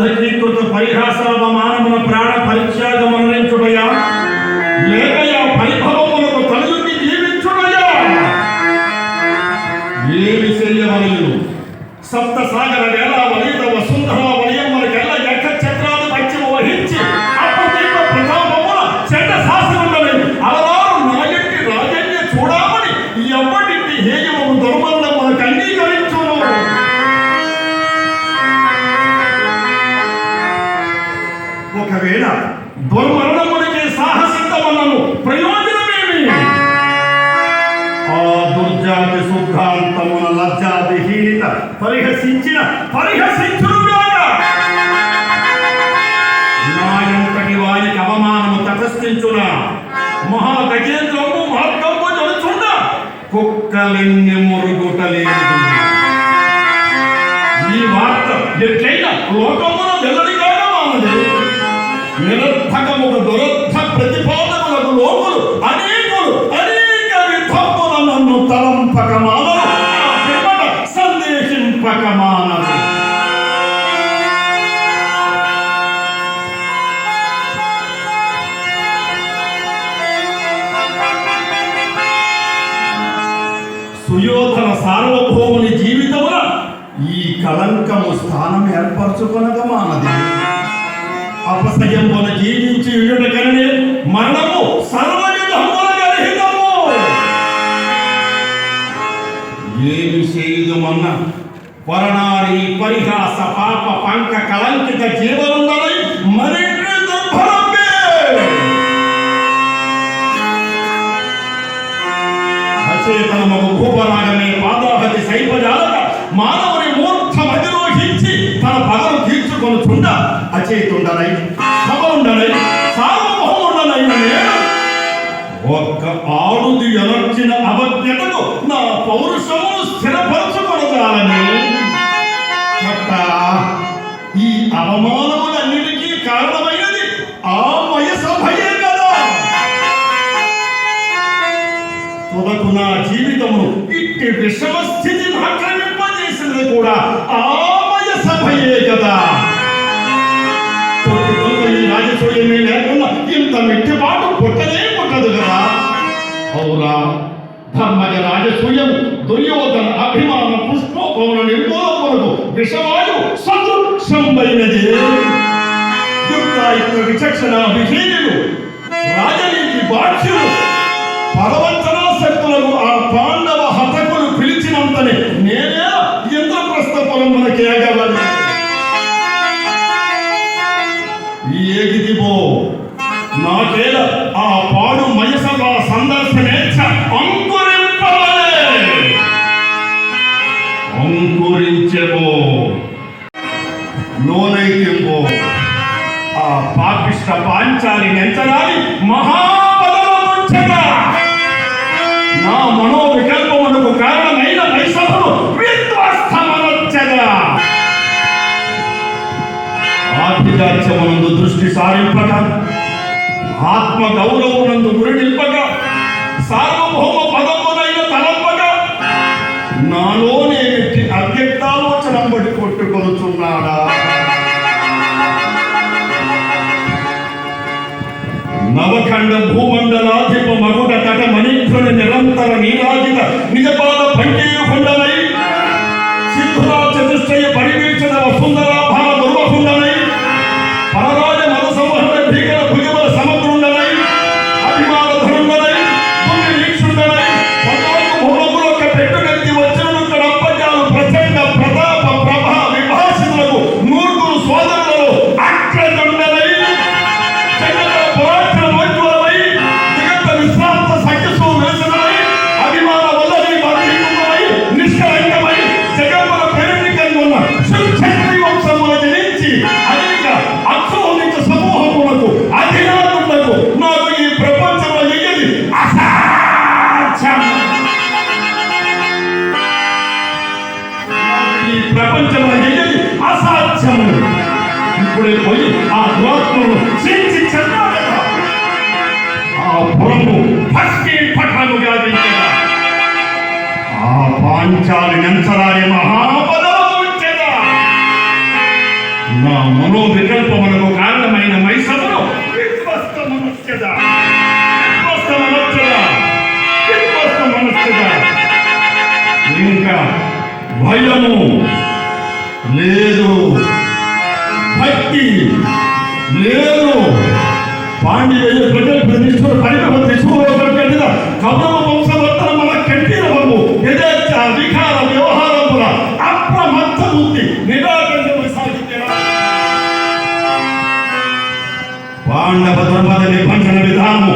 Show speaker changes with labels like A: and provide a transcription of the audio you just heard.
A: దైవీకృత పరిహాసాల మానవుల ప్రాణ పరిత్యాగ మరణించుడయా లేకయా పరిభవములకు తలయుండి జీవించుడయా ఏమి చెయ్యవలయు సప్త సాగర వేళ వలిత వసుంధర వలయమ్మల కెల్ల ఎక్క చక్రాలు పశ్చిమ వహించి అప్పదీప ప్రతాపముల చెడ్డ శాసనములని అలవారు నాయట్టి రాజన్య చూడమని నాయంతటి వారికి అవమానము తటస్థించున? మహా గజేంద్రము మహత్తము నడుచున్న కుక్కలెన్ని మురుగుటలేదు. ఈ వార్త ఎట్లయినా లోకమున నిలడి కాదమానది నిరర్థకముగ దురర్థ ప్రతిపాదనలకు లోకులు అనేకులు అనేక విధమున నన్ను తలంపక మానరు సందేశింపక సుయోధన సార్వభౌముని జీవితమున ఈ కళంకము స్థానం ఏర్పరచుకొనగా మానది. అపసయంబున జీవించి ఉండుట కననే మరణము సర్వవిధముల గర్హితము ఏమి చేయుదుమన్న పరణారి పరిహాస పాప పంక కళంకిత జీవనుందనై తీర్చుకొనుచుండ అచేతుండనై. సభలుండనై సార్వభౌముండనైన నేను ఒక్క ఆడుది ఎలర్చిన అవజ్ఞతకు నా పౌరుషమును స్థిరపరచుకొనగాలని ఈ అవమానములన్నిటికీ కారణమైనది ఆ వయసభయే కదా. తుదకు నా జీవితము ఇట్టి విషమ స్థితిని ఆక్రమింపజేసినది కూడా ఆ ఈ లేకుండా ఇంత మిట్టిపాటు పుట్టనే పుట్టదు కదా? అవురా ధర్మజ రాజసూయము దుర్యోధన అభిమాన పుష్పోపవన నిర్మూలములకు విషవాయు సదృక్షమైనది యుక్తాయుక్త విచక్షణ విహీనులు రాజనీతి బాధ్యులు పరవంత అంకురించెబో. లోనైతింబో. ఆ పాపిష్ట పాంచాలి నెంచరాలి మహాపదముంచగా. నా మనోవికల్పమునకు కారణమైన వైసభను విధ్వస్తమనొచ్చగా. ఆధికార్యమునందు దృష్టి సారింపక ఆత్మ గౌరవమునందు గురి నిల్పక సార్వభౌమ నవఖండ భూమండలాధిప మగుట తట మణిధ్వన నిరంతర నీరాజిత నిజపాద ఇప్పుడే పోయి ఆ దురాత్మను చీల్చి చెందాడట ఆ పురము భక్తి పఠాలుగా దించగా ఆ పాంచాలి నెంచరాని మహాపదవచ్చెదా నా మనో వికల్పములకు కారణమైన మైసమును విధ్వస్తమనొచ్చెదా విధ్వస్తమనొచ్చెదా విధ్వస్తమనొచ్చెదా ఇంకా భయము లేదు. భక్తి లేదు. పాండ్య ప్రజలు ప్రతిష్ఠుడు పరిణమ త్రిశూలకట్టిన కౌరవ వంశవర్తన మన కంటిరవము యథేచ్ఛ వికార వ్యవహారముల అప్రమత్త బుద్ధి నిరాకంఠము సాగితే పాండవ ధర్మద నిబంధన విధానము